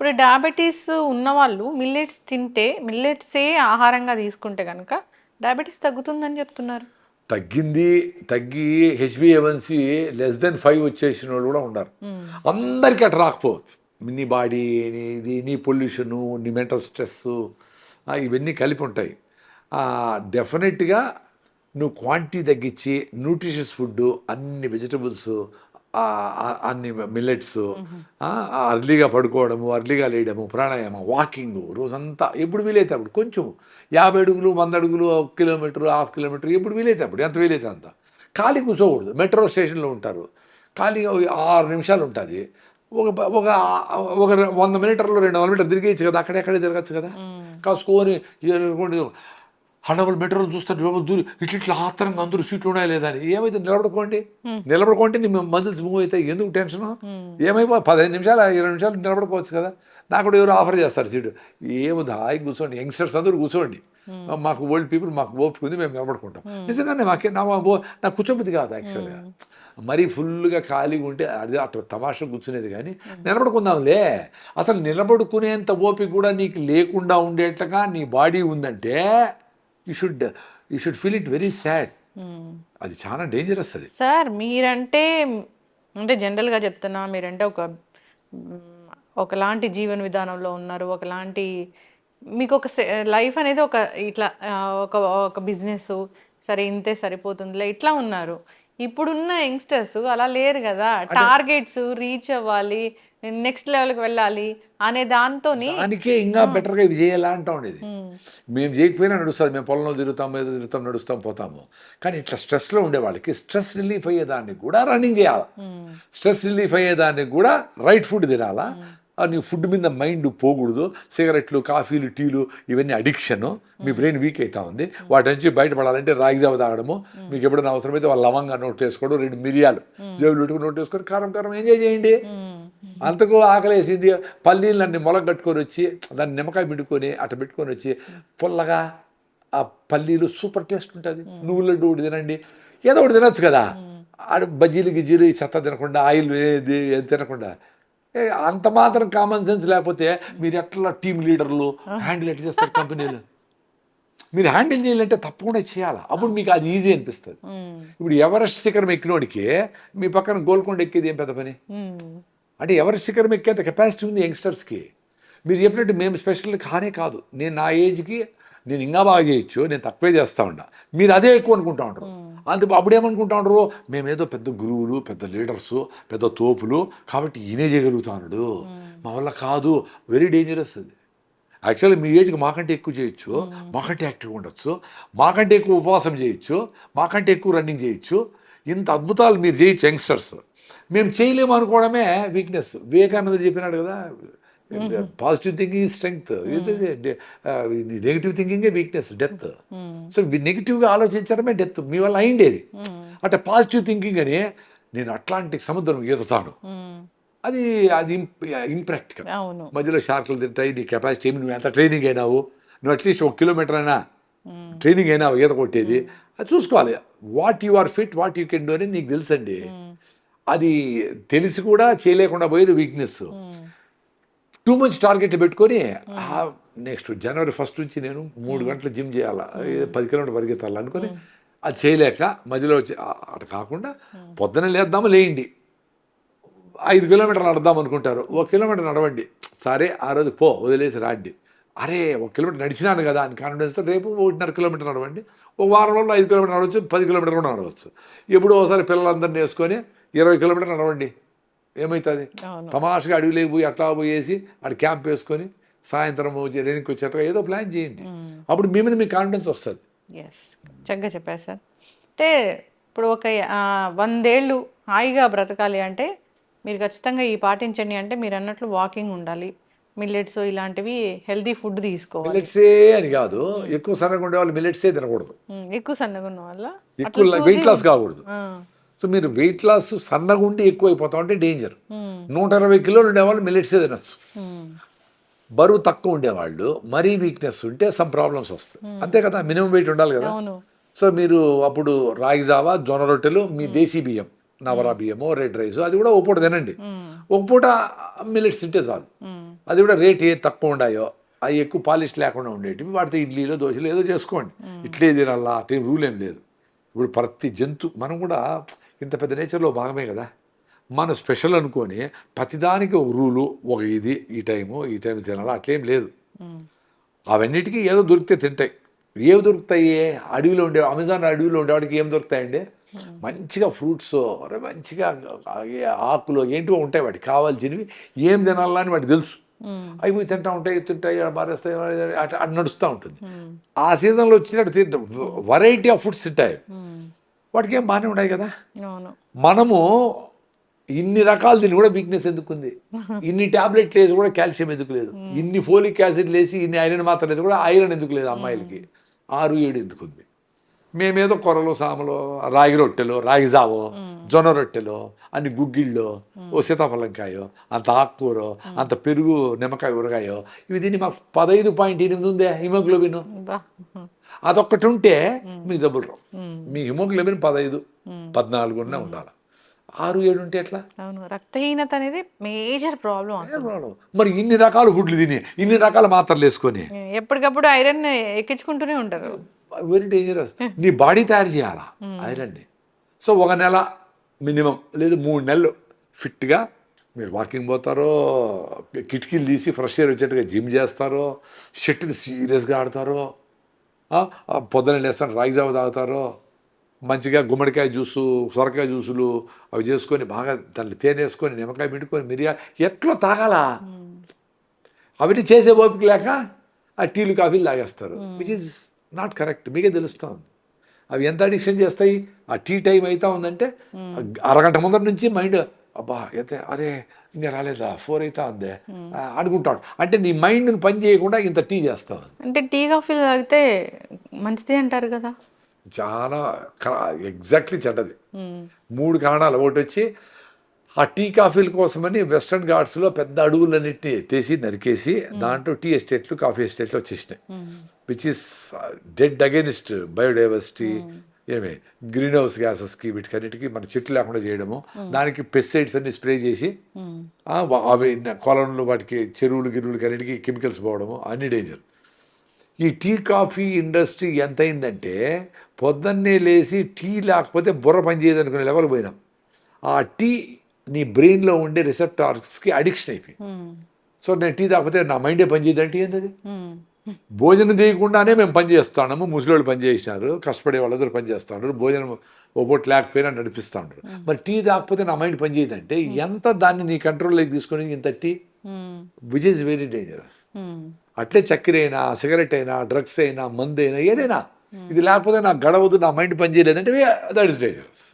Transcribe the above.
ఇప్పుడు డయాబెటీస్ ఉన్నవాళ్ళు మిల్లెట్స్ తింటే మిల్లెట్సే ఆహారంగా తీసుకుంటే కనుక డయాబెటీస్ తగ్గుతుందని చెప్తున్నారు. తగ్గింది తగ్గి హెచ్బిఏవన్సి లెస్ దెన్ ఫైవ్ వచ్చేసిన వాళ్ళు కూడా ఉన్నారు. అందరికీ అట్లా రాకపోవచ్చు. నీ బాడీ నీ ఇది నీ పొల్యూషను నీ మెంటల్ స్ట్రెస్ ఇవన్నీ కలిపి ఉంటాయి. డెఫినెట్గా నువ్వు క్వాంటిటీ తగ్గించి న్యూట్రిషియస్ ఫుడ్ అన్ని వెజిటబుల్స్ అన్ని మిల్లెట్స్ అర్లీగా పడుకోవడము అర్లీగా లేయడము ప్రాణాయామం వాకింగ్ రోజంతా ఎప్పుడు వీలైతే అప్పుడు కొంచెం యాభై అడుగులు వంద అడుగులు కిలోమీటర్ హాఫ్ కిలోమీటర్ ఎప్పుడు వీలైతే అప్పుడు ఎంత వీలైతే అంత. ఖాళీ కూర్చోకూడదు. మెట్రో స్టేషన్లో ఉంటారు. ఖాళీగా ఆరు నిమిషాలు ఉంటుంది. ఒక ఒక ఒక వంద మీటర్లు రెండు వందల మీటర్లు తిరిగేయచ్చు కదా అక్కడెక్కడే తిరగచ్చు కదా. కాసుకొని హడబుల్ మెట్రోలు చూస్తారు దూరి ఇట్లా ఇట్లా ఆత్రంగా అందరూ సీట్లు ఉన్నాయా లేదా అని. ఏమైతే నిలబడుకోండి. నిలబడుకోండి నీ మందులు మూవ్ అయితే ఎందుకు టెన్షన్. ఏమైపో పదిహేను నిమిషాలు ఇరవై నిమిషాలు నిలబడుకోవచ్చు కదా. నాకు కూడా ఎవరు ఆఫర్ చేస్తారు సీటు. ఏముంది? హాయి కూర్చోండి. యంగ్స్టర్స్ అందరూ కూర్చోండి. మాకు ఓల్డ్ పీపుల్ మాకు ఓపిక ఉంది మేము నిలబడుకుంటాం. నిజంగానే మాకే నా నాకు కూర్చోబుద్ది కాదు యాక్చువల్గా మరీ ఫుల్గా ఖాళీగా ఉంటే అది అట్లా తమాషా కూర్చునేది కానీ నిలబడుకుందాంలే. అసలు నిలబడుకునేంత ఓపిక కూడా నీకు లేకుండా ఉండేట్టుగా నీ బాడీ ఉందంటే you should you should feel it very sad. Hmm. అది చాలా డేంజరస్ అది. సార్ మీరంటే అంటే జనరల్గా చెప్తున్నా మీరంటే ఒక ఒకలాంటి జీవన విధానంలో ఉన్నారు ఒకలాంటి మీకు ఒక లైఫ్ అనేది ఒక ఇట్లా ఒక ఒక బిజినెస్ సరే ఇంతే సరిపోతుందిలే ఇట్లా ఉన్నారు. ఇప్పుడున్న యంగ్స్టర్స్ అలా లేరు కదా. టార్గెట్స్ రీచ్ అవ్వాలి నెక్స్ట్ లెవెల్కి వెళ్ళాలి అనే దాంతోని దానికే ఇంకా బెటర్గా ఇవి చేయాలా అంటా ఉండేది. మేము చేయకపోయినా నడుస్తుంది మేము పొలంలో తిరుగుతాం ఏదో తిరుగుతాం నడుస్తాం పోతాము. కానీ ఇట్లా స్ట్రెస్లో ఉండే వాళ్ళకి స్ట్రెస్ రిలీఫ్ అయ్యేదాన్ని కూడా రన్నింగ్ చేయాలి. స్ట్రెస్ రిలీఫ్ అయ్యేదానికి కూడా రైట్ ఫుడ్ తినాలా. నీ ఫుడ్ మీద మైండ్ పోకూడదు. సిగరెట్లు కాఫీలు టీలు ఇవన్నీ అడిక్షన్. మీ బ్రెయిన్ వీక్ అవుతా ఉంది. వాటి నుంచి బయటపడాలంటే రాగి జావ తాగడము మీకు ఎప్పుడైనా అవసరమైతే వాళ్ళ లవంగా నోట్ వేసుకోవడం రెండు మిరియాలు జేబులు పెట్టుకుని నోట్ వేసుకొని కారం కారం ఎంజాయ్ చేయండి. అంతకు ఆకలేసింది. పల్లీలన్నీ మొలక కట్టుకొని వచ్చి దాన్ని నిమ్మకాయ పెట్టుకొని అట్ట పెట్టుకొని వచ్చి పుల్లగా ఆ పల్లీలు సూపర్ టేస్ట్ ఉంటుంది. నువ్వుల లడ్డు ఒకటి తినండి. ఏదో ఒకటి తినొచ్చు కదా. ఆడ బజ్జీలు గిజ్జీలు చెత్త తినకుండా ఆయిల్ ఏది ఏది తినకుండా. అంత మాత్రం కామన్ సెన్స్ లేకపోతే మీరు ఎట్లా టీమ్ లీడర్లు హ్యాండిల్ ఎట్లా చేస్తారు కంపెనీలు మీరు హ్యాండిల్ చేయాలంటే తప్పకుండా చేయాలి? అప్పుడు మీకు అది ఈజీ అనిపిస్తుంది. ఇప్పుడు ఎవరెస్ట్ శిఖరం ఎక్కినోడికి మీ పక్కన గోల్కొండ ఎక్కేది ఏం పెద్ద పని? అంటే ఎవరి శిఖరం ఎక్కేంత కెపాసిటీ ఉంది యంగ్స్టర్స్కి మీరు చెప్పినట్టు మేము స్పెషల్ కానే కాదు. నేను నా ఏజ్కి నేను ఇంకా బాగా చేయొచ్చు నేను తక్కువే చేస్తా ఉండా. మీరు అదే ఎక్కువ అనుకుంటా ఉంటారు. అంతే అప్పుడు ఏమనుకుంటా ఉంటారు మేమేదో పెద్ద గురువులు పెద్ద లీడర్స్ పెద్ద తోపులు కాబట్టి ఈయనే చేయగలుగుతాడు మా వల్ల కాదు. వెరీ డేంజరస్ అది. యాక్చువల్లీ మీ ఏజ్కి మాకంటే ఎక్కువ చేయొచ్చు. మాకంటే యాక్టివ్గా ఉండొచ్చు. మాకంటే ఎక్కువ ఉపవాసం చేయొచ్చు. మాకంటే ఎక్కువ రన్నింగ్ చేయొచ్చు. ఇంత అద్భుతాలు మీరు చేయొచ్చు యంగ్స్టర్స్ మేము చేయలేము అనుకోవడమే వీక్నెస్ వివేకానంద చెప్పినాడు కదా పాజిటివ్ థింకింగ్ స్ట్రెంగ్త్ నెగిటివ్ థింకింగే వీక్నెస్ డెత్ సో నెగిటివ్గా ఆలోచించడమే డెత్ మీ వల్ల అయిండేది మ్, అంటే పాజిటివ్ థింకింగ్ అని నేను అట్లాంటిక్ సముద్రం ఈదుతాను మ్. అది అది ఇంప్రాక్టికల్ మధ్యలో షార్కులు తింటాయి నీ కెపాసిటీ ఏమి? నువ్వు ఎంత ట్రైనింగ్ అయినావు? నువ్వు అట్లీస్ట్ ఒక కిలోమీటర్ అయినా ట్రైనింగ్ అయినా ఈత కొట్టేది. అది చూసుకోవాలి. What you are fit what you can do అని నీకు తెలుసండి. అది తెలిసి కూడా చేయలేకుండా పోయేది వీక్నెస్ టూ మచ్ టార్గెట్ పెట్టుకొని నెక్స్ట్ జనవరి ఫస్ట్ నుంచి నేను మూడు గంటలు జిమ్ చేయాలా? పది కిలోమీటర్ పరిగెత్తాలి అనుకొని అది చేయలేక మధ్యలో అటు కాకుండా పొద్దున లేద్దాము? లేయండి. ఐదు కిలోమీటర్లు నడదాం అనుకుంటారు. ఒక కిలోమీటర్ నడవండి. సరే ఆ రోజు పో వదిలేసి రాండి. అరే ఒక కిలోమీటర్ నడిచినాను కదా అని కాన్ఫిడెన్స్తో రేపు ఒకటిన్నర కిలోమీటర్ నడవండి. ఒక వారం రోజులు ఐదు కిలోమీటర్ నడవచ్చు పది కిలోమీటర్ కూడా నడవచ్చు. ఎప్పుడో ఒకసారి పిల్లలందరినీ వేసుకొని ఇరవై కిలోమీటర్ నడవండి. ఏమవుతుంది తమాషగా అడవిలోకి పోయి అట్లా పోయేసి అక్కడ క్యాంప్ వేసుకొని సాయంత్రం రేణికి వచ్చాక ఏదో ప్లాన్ చేయండి. మ్. అప్పుడు మీ మీద మీకు కాన్ఫిడెన్స్ వస్తుంది. ఎస్ చక్కగా చెప్పారు సార్. అంటే ఇప్పుడు ఒక వందేళ్ళు హాయిగా బ్రతకాలి అంటే మీరు ఖచ్చితంగా ఈ పాటించండి అంటే మీరు అన్నట్లు వాకింగ్ ఉండాలి. మిల్లెట్స్ ఇలాంటివి హెల్తీ ఫుడ్ తీసుకోవాలి. మిల్లెట్సే అని కాదు. ఎక్కువ సన్నగా ఉండే వాళ్ళు మిల్లెట్సే తినకూడదు. ఎక్కువ సన్నగా ఉన్న వల్ల ఎక్కువ వెయిట్ లాస్ కాకూడదు. సో మీరు వెయిట్ లాస్ సన్నగా ఉండి ఎక్కువ అయిపోతా ఉంటే డేంజర్ ఉమ్, నూట ఇరవై కిలోలు ఉండేవాళ్ళు మిల్లెట్సే తినచ్చు. ఉమ్, బరువు తక్కువ ఉండేవాళ్ళు మరీ వీక్నెస్ ఉంటే సమ్ ప్రాబ్లమ్స్ వస్తాయి. అంతే కదా మినిమం వెయిట్ ఉండాలి కదా. సో మీరు అప్పుడు రాగి జావా జొన్న రొట్టెలు మీ దేశీ బియ్యం నవరా బియ్యము రెడ్ రైస్ అది కూడా ఒక పూట తినండి. ఒక పూట మిల్లెట్స్ తింటే చాలు. అది కూడా రేట్ ఏ తక్కువ ఉండాయో అవి ఎక్కువ పాలిష్ లేకుండా ఉండేటివి వాటితో ఇడ్లీలో దోశలు ఏదో చేసుకోండి. ఇట్లే తినాలా అట్లే రూల్ ఏం లేదు. ఇప్పుడు ప్రతి జంతు మనం కూడా ఇంత పెద్ద నేచర్లో భాగమే కదా. మనం స్పెషల్ అనుకొని ప్రతిదానికి ఒక రూలు ఒక ఇది ఈ టైము ఈ టైం తినాలా? అట్లేం లేదు. అవన్నిటికీ ఏదో దొరికితే తింటాయి. ఏవి దొరుకుతాయి? అడవిలో ఉండే అమెజాన్ అడవిలో ఉండేవాడికి ఏం దొరుకుతాయండి? మంచిగా ఫ్రూట్స్ మంచిగా ఆకులు ఏంటివో ఉంటాయి వాటికి కావాల్సినవి. ఏం తినాలని అని వాటికి తెలుసు. అవి తింటా ఉంటాయి తింటాయి మారేస్తాయి అటు నడుస్తూ ఉంటుంది. ఆ సీజన్లో వచ్చినట్టు తింట. వెరైటీ ఆఫ్ ఫుడ్స్ తింటాయి. వాటికి ఏం బాగానే ఉన్నాయి కదా? మనము ఇన్ని రకాలు దీన్ని కూడా వీక్నెస్ ఎందుకు ఉంది ఇన్ని టాబ్లెట్లు వేసి కూడా కాల్షియం ఎందుకు లేదు? ఇన్ని ఫోలిక్ యాసిడ్ వేసి ఇన్ని ఐరన్ మాత్రం వేసి కూడా ఐరన్ ఎందుకు లేదు అమ్మాయిలకి? ఆరు ఏడు ఎందుకు ఉంది మేమేదో కొరలు సామలు రాగి రొట్టెలు రాగి జావో జొన్న రొట్టెలు అన్ని గుగ్గిళ్ళు ఓ సీతాఫలంకాయో అంత ఆకుకూర అంత పెరుగు నిమ్మకాయ ఊరగాయో ఇవి దీన్ని మాకు పదహైదు పాయింట్ ఎనిమిది ఉందే హిమోగ్లోబిన్? అదొక్కటి ఉంటే మీకు జబ్బులు రావు. మీ హిమోగ్లోబిన్ పదహైదు. పద్నాలుగునే ఉండాలి. ఆరు ఏడు ఉంటే ఎట్లా? అవును రక్తహీనత అనేది మేజర్ ప్రాబ్లం? మరి ఇన్ని రకాల ఫుడ్లు తిని ఇన్ని రకాల మాత్రలు వేసుకొని. ఎప్పటికప్పుడు ఐరన్ ఎక్కించుకుంటూనే ఉంటారు. వెరీ డేంజరస్ నీ బాడీ తయారు చేయాలా? ఐరన్ని. సో ఒక నెల మినిమం లేదు మూడు నెలలు ఫిట్గా మీరు వాకింగ్ పోతారో కిటికీలు తీసి ఫ్రెష్ ఎయిర్ వచ్చేట్టుగా జిమ్ చేస్తారో షెట్ని సీరియస్గా ఆడతారో పొద్దున లేస్తాను రాగి జావ తాగుతారో మంచిగా గుమ్మడికాయ జ్యూసు సొరకాయ జ్యూసులు అవి చేసుకొని బాగా దాంట్లో తేనె వేసుకొని నిమ్మకాయ పెట్టుకొని మిరియా ఎట్లా తాగాలా? అవన్నీ చేసే ఓపిక లేక ఆ టీలు కాఫీలు తాగేస్తారు. విచ్ ఇస్ నాట్ కరెక్ట్ మీకే తెలుస్తుంది. అవి ఎంత అడిక్షన్ చేస్తాయి? ఆ టీ టైం అవుతా ఉందంటే అరగంట ముందర నుంచి మైండ్ అబ్బా అయితే అరే ఇంకా రాలేదా ఫోర్ అవుతా ఉందే ఆ, అనుకుంటాడు. అంటే నీ మైండ్ని పని చేయకుండా ఇంత టీ చేస్తావు. అంటే టీ కాఫీలు తాగితే మంచిది అంటారు కదా. చాలా ఎగ్జాక్ట్లీ చెడ్డది. మూడు కారణాలు. ఒకటి వచ్చి ఆ టీ కాఫీల కోసమని వెస్ట్రన్ ఘాట్స్లో పెద్ద అడవులన్నింటినీ ఎత్తేసి నరికేసి దాంట్లో టీ ఎస్టేట్లు కాఫీ ఎస్టేట్లు వచ్చేసినాయి. Which is dead against biodiversity ఏమి? గ్రీన్ హౌస్ గ్యాసెస్కి వీటికన్నిటికీ మన చెట్లు లేకుండా చేయడము. దానికి పెస్టిసైడ్స్ అన్ని స్ప్రే చేసి అవి కొలంలో వాటికి చెరువులు గిరువులకి అన్నిటికీ కెమికల్స్ పోవడము అన్ని డేంజర్. ఈ టీ కాఫీ ఇండస్ట్రీ ఎంత అయిందంటే పొద్దున్నే లేచి టీ లేకపోతే బుర్ర పనిచేయదు అనుకునే లెవెల్ పోయినాం. ఆ టీ నీ బ్రెయిన్లో ఉండే రిసెప్టార్స్కి అడిక్షన్ అయిపోయింది. సో నేను టీ తాగిపోతే నా మైండే పనిచేయదు అంటే ఏంటది భోజనం చేయకుండానే మేము పని చేస్తాము ముసలివాళ్ళు పని చేసినారు. కష్టపడే వాళ్ళందరూ పని చేస్తున్నారు. భోజనం పూట లేకపోయినా నడిపిస్తూ ఉంటారు మరి టీ తాకపోతే నా మైండ్ పని చేయదంటే ఎంత దాన్ని నీ కంట్రోల్లోకి తీసుకొని ఇంత tea? Which is very dangerous. అట్లే చక్కెర అయినా సిగరెట్ అయినా డ్రగ్స్ అయినా మందు అయినా ఏదైనా. ఇది లేకపోతే నాకు గడవదు నా మైండ్ పని చేయలేదంటే దట్ ఇస్ డేంజరస్